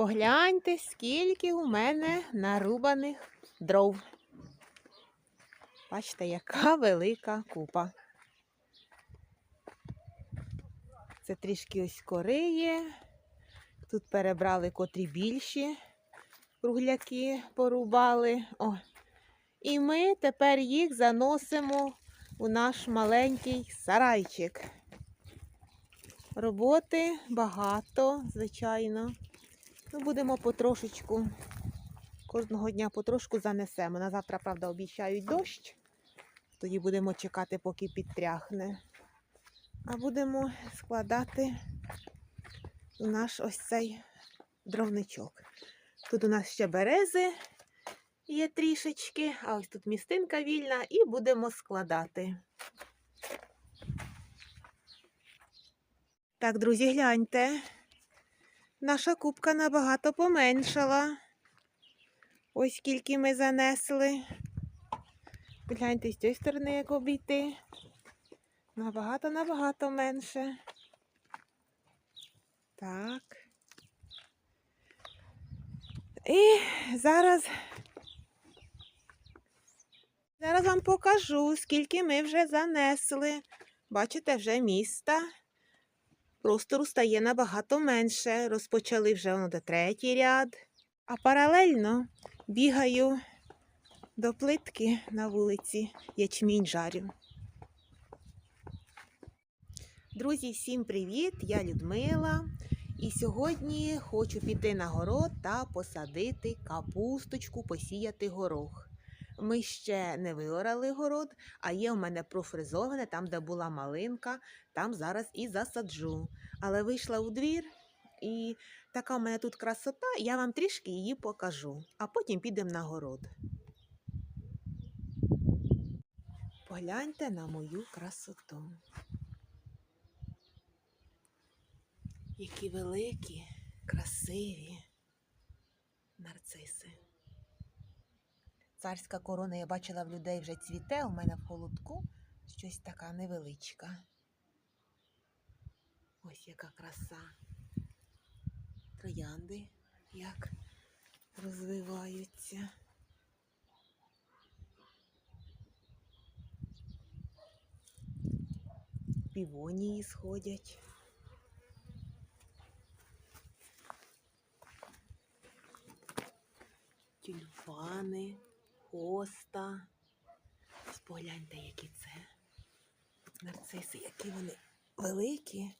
Погляньте, скільки у мене нарубаних дров. Бачите, яка велика купа. Це трішки ось кориє. Тут перебрали котрі більші кругляки порубали. О. І ми тепер їх заносимо у наш маленький сарайчик. Роботи багато, звичайно. Ну, будемо потрошечку. Кожного дня потрошку занесемо. На завтра, правда, обіцяють дощ. Тоді будемо чекати, поки підтряхне. А будемо складати у наш ось цей дровничок. Тут у нас ще берези є трішечки, а ось тут містинка вільна, і будемо складати. Так, друзі, гляньте. Наша кубка набагато поменшала. Ось скільки ми занесли. Гляньте з цієї сторони, як обійти. Набагато-набагато менше. Так. І зараз. Зараз вам покажу, скільки ми вже занесли. Бачите, вже міста. Простору стає набагато менше. Розпочали вже воно до третій ряд. А паралельно бігаю до плитки на вулиці ячмінь жарю. Друзі, всім привіт! Я Людмила. І сьогодні хочу піти на город та посадити капусточку, посіяти горох. Ми ще не виорали город, а є у мене профризоване, там, де була малинка, там зараз і засаджу. Але вийшла у двір, і така у мене тут красота, я вам трішки її покажу, а потім підемо на город. Погляньте на мою красоту. Які великі, красиві нарциси. Царська корона я бачила в людей вже цвіте, у мене в холодку щось така невеличка. Ось яка краса. Троянди як розвиваються. Півонії сходять. Тюльпани, хоста. Погляньте, які це. Нарциси, які вони великі.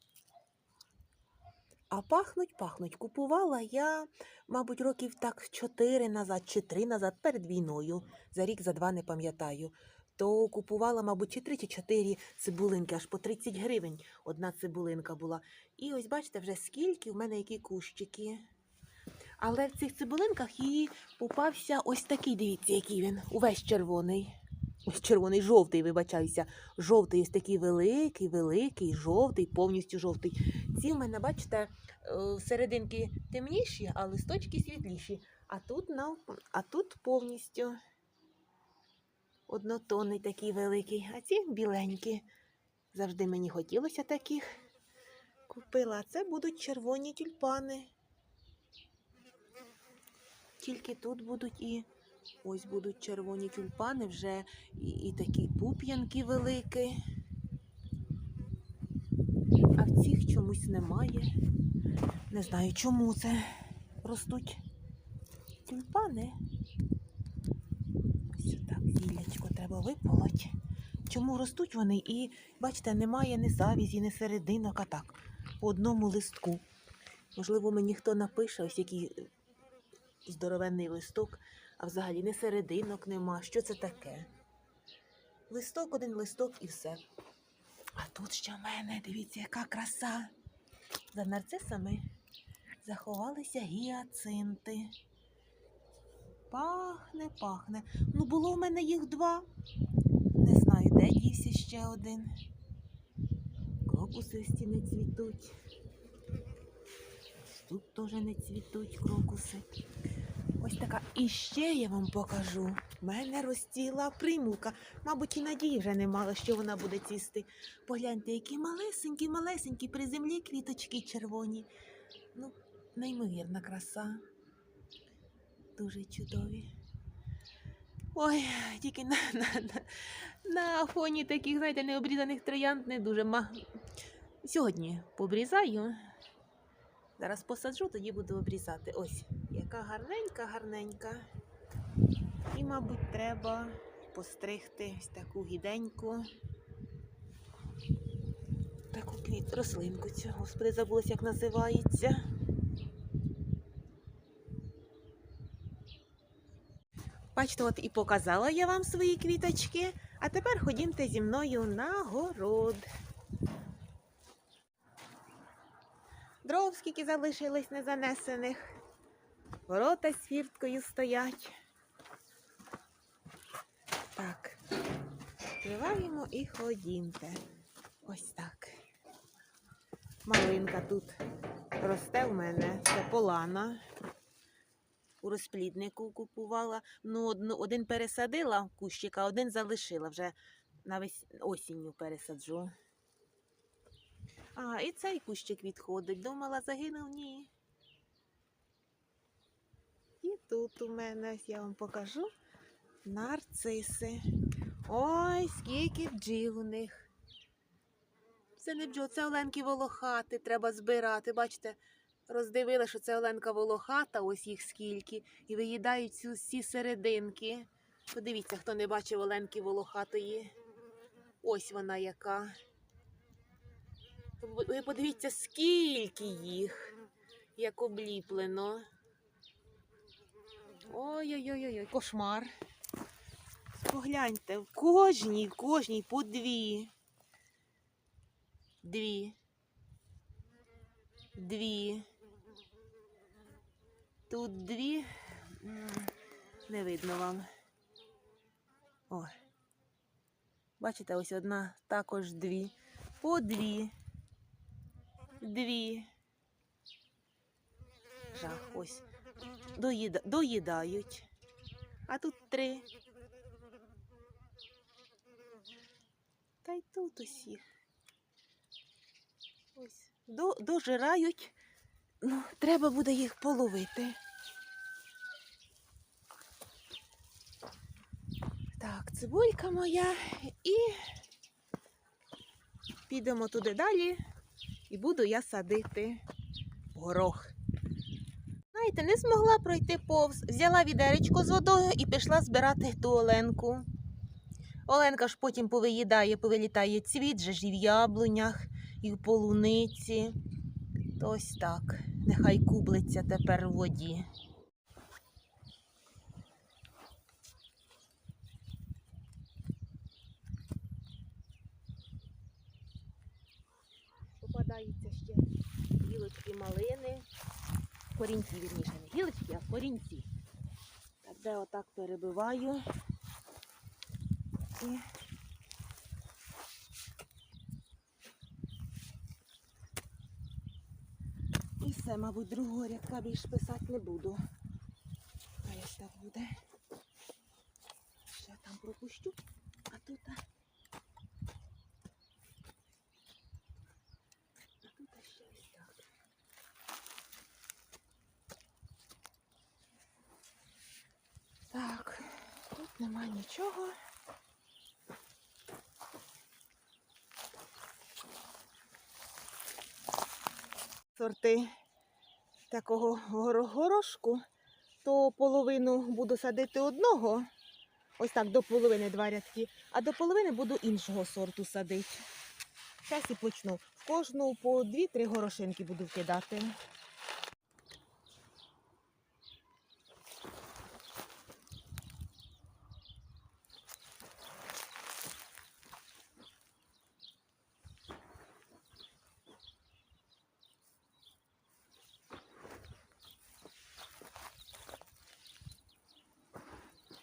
А пахнуть, пахнуть. Купувала я, мабуть, років так чотири назад, чи три назад, перед війною. За рік, за два не пам'ятаю. То купувала, мабуть, чи три, чи чотири цибулинки, аж по 30 гривень одна цибулинка була. І ось бачите, вже скільки в мене які кущики. Але в цих цибулинках їй попався ось такий, дивіться, який він, увесь червоний. Ось червоний, жовтий, вибачаюся. Жовтий, ось такий великий, великий, жовтий, повністю жовтий. Ці в мене, бачите, е, серединки темніші, а листочки світліші. А тут, нав... а тут повністю однотонний такий великий, а ці біленькі. Завжди мені хотілося таких. Купила. А це будуть червоні тюльпани. Тільки тут будуть і ось будуть червоні тюльпани, вже і, і такі пуп'янки великі. А в цих чомусь немає. Не знаю, чому це ростуть тюльпани. Ось так зіллячко треба виполоть. Чому ростуть вони? І, бачите, немає ні завізі, ні серединок, а так, по одному листку. Можливо, мені хто напише, ось який здоровенний листок, а взагалі не серединок нема. Що це таке? Листок, один листок і все. А тут ще в мене, дивіться, яка краса. За нарцисами заховалися гіацинти. Пахне, пахне. Ну, було в мене їх два. Не знаю, де дівся ще один. Крокуси ці не цвітуть. Тут теж не цвітуть крокуси. Ось така. І ще я вам покажу. В мене розцвіла примулка. Мабуть, і надії вже не мала, що вона буде цвісти. Погляньте, які малесенькі, малесенькі при землі квіточки червоні. Ну, неймовірна краса. Дуже чудові. Ой, тільки на, на, на, на фоні таких, знаєте, необрізаних троянд не дуже. Ма... Сьогодні побрізаю. Зараз посаджу, тоді буду обрізати. Ось, яка гарненька, гарненька. І, мабуть, треба постригти ось таку гіденьку. Таку квіт, рослинку цю. Господи, забулась, як називається. Бачите, от і показала я вам свої квіточки. А тепер ходімте зі мною на город. Дров, скільки залишилось незанесених. Ворота з фірткою стоять. Так, відкриваємо і ходімте. Ось так. Малинка тут росте в мене. Це полана. У розпліднику купувала. Ну, одну, один пересадила кущик, а один залишила. Вже навесь осінню пересаджу. А, і цей кущик відходить. Думала, загинув ні. І тут у мене, я вам покажу, нарциси. Ой, скільки бджіл у них. Це не бджол, це оленки волохати, треба збирати. Бачите, роздивила, що це оленка волохата, ось їх скільки, і виїдають ці всі серединки. Подивіться, хто не бачив оленки волохатої. Ось вона яка. Ви подивіться, скільки їх, як обліплено. Ой-ой-ой, кошмар. Погляньте, в кожній, в кожній по дві. Дві. Дві. Тут дві. Не видно вам. О. Бачите, ось одна, також дві. По дві. Дві. Жах, ось. Доїда... Доїдають. А тут три. Та й тут усіх. Ось. До... Дожирають. Ну, треба буде їх половити. Так, цибулька моя і підемо туди далі і буду я садити горох. Знаєте, не змогла пройти повз, взяла відеречко з водою і пішла збирати ту Оленку. Оленка ж потім повиїдає, повилітає цвіт же ж і в яблунях, і в полуниці. То ось так. Нехай кублиться тепер в воді. Попадаються ще гілочки малини. Корінці, вірніше, не гілочки, а корінці. Так, де отак перебиваю. І І все, мабуть, другого рядка більш писати не буду. А як так буде. Ще там пропущу, а тут. а, А тут ще ось так. Так, тут нема нічого. Сорти такого горошку, то половину буду садити одного, ось так до половини два рядки, а до половини буду іншого сорту садити. Зараз і почну. В кожну по дві-три горошинки буду вкидати.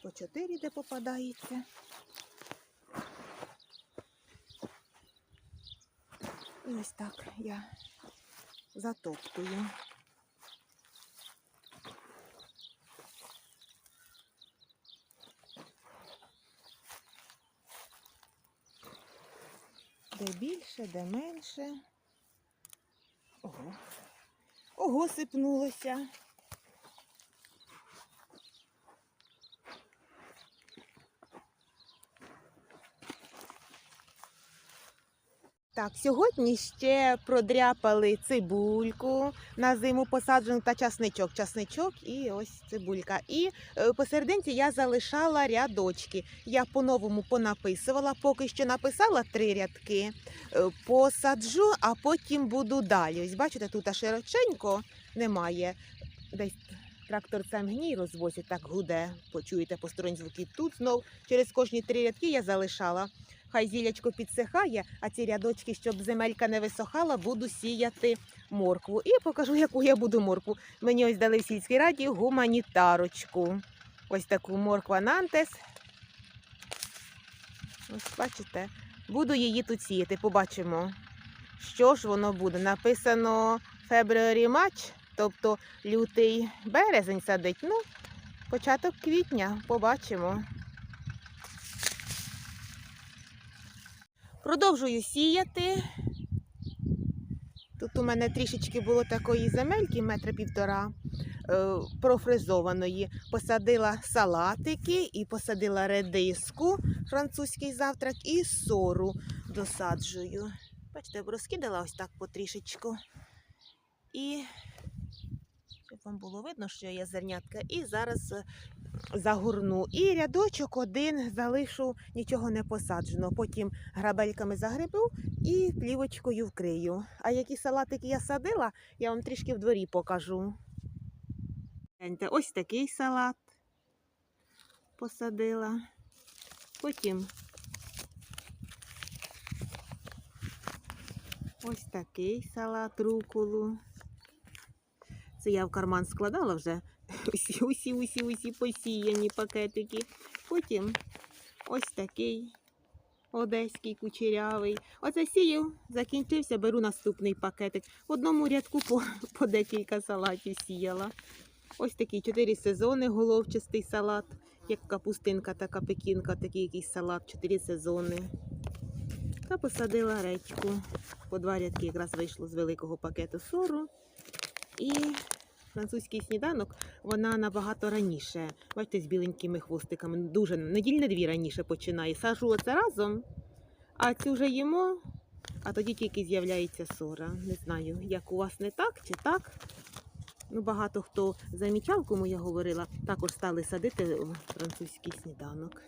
По чотири де попадається. І ось так я затоптую. Де більше, де менше. Ого. Ого, сипнулося. Так, сьогодні ще продряпали цибульку на зиму посаджену та часничок. Часничок і ось цибулька. І е, посерединці я залишала рядочки. Я по-новому понаписувала, поки що написала три рядки, е, посаджу, а потім буду далі. Ось бачите, тут широченько немає. Десь тракторцем гній розвозять, так гуде. Почуєте посторонні звуки. Тут знов через кожні три рядки я залишала. Хай зілячко підсихає, а ці рядочки, щоб земелька не висохала, буду сіяти моркву. І покажу, яку я буду моркву. Мені ось дали в сільській раді гуманітарочку. Ось таку морква Нантес. Ось бачите, буду її тут сіяти. Побачимо, що ж воно буде. Написано February Match, тобто лютий березень садить. Ну, початок квітня, побачимо. Продовжую сіяти. Тут у мене трішечки було такої земельки, метра півтора е, профризованої. Посадила салатики і посадила редиску, французький завтрак, і сору досаджую. Бачите, розкидала ось так потрішечку. І щоб вам було видно, що є зернятка. І зараз загорну. І рядочок один залишу, нічого не посаджено. Потім грабельками загребу і плівочкою вкрию. А які салатики я садила, я вам трішки в дворі покажу. Ось такий салат посадила. Потім ось такий салат руколу. Це я в карман складала вже усі, усі, усі, усі посіяні пакетики. Потім ось такий одеський кучерявий. Оце сію, закінчився, беру наступний пакетик. В одному рядку по, по декілька салатів сіяла. Ось такий чотири сезони, головчастий салат, як капустинка, така пекінка, такий якийсь салат, чотири сезони. Та посадила редьку. По два рядки якраз вийшло з великого пакету сору. І французький сніданок вона набагато раніше. Бачите, з біленькими хвостиками. Дуже недільне дві раніше починає. Сажу оце разом, а цю вже їмо, а тоді тільки з'являється сора. Не знаю, як у вас не так чи так. Ну, багато хто замічав, кому я говорила, також стали садити французький сніданок.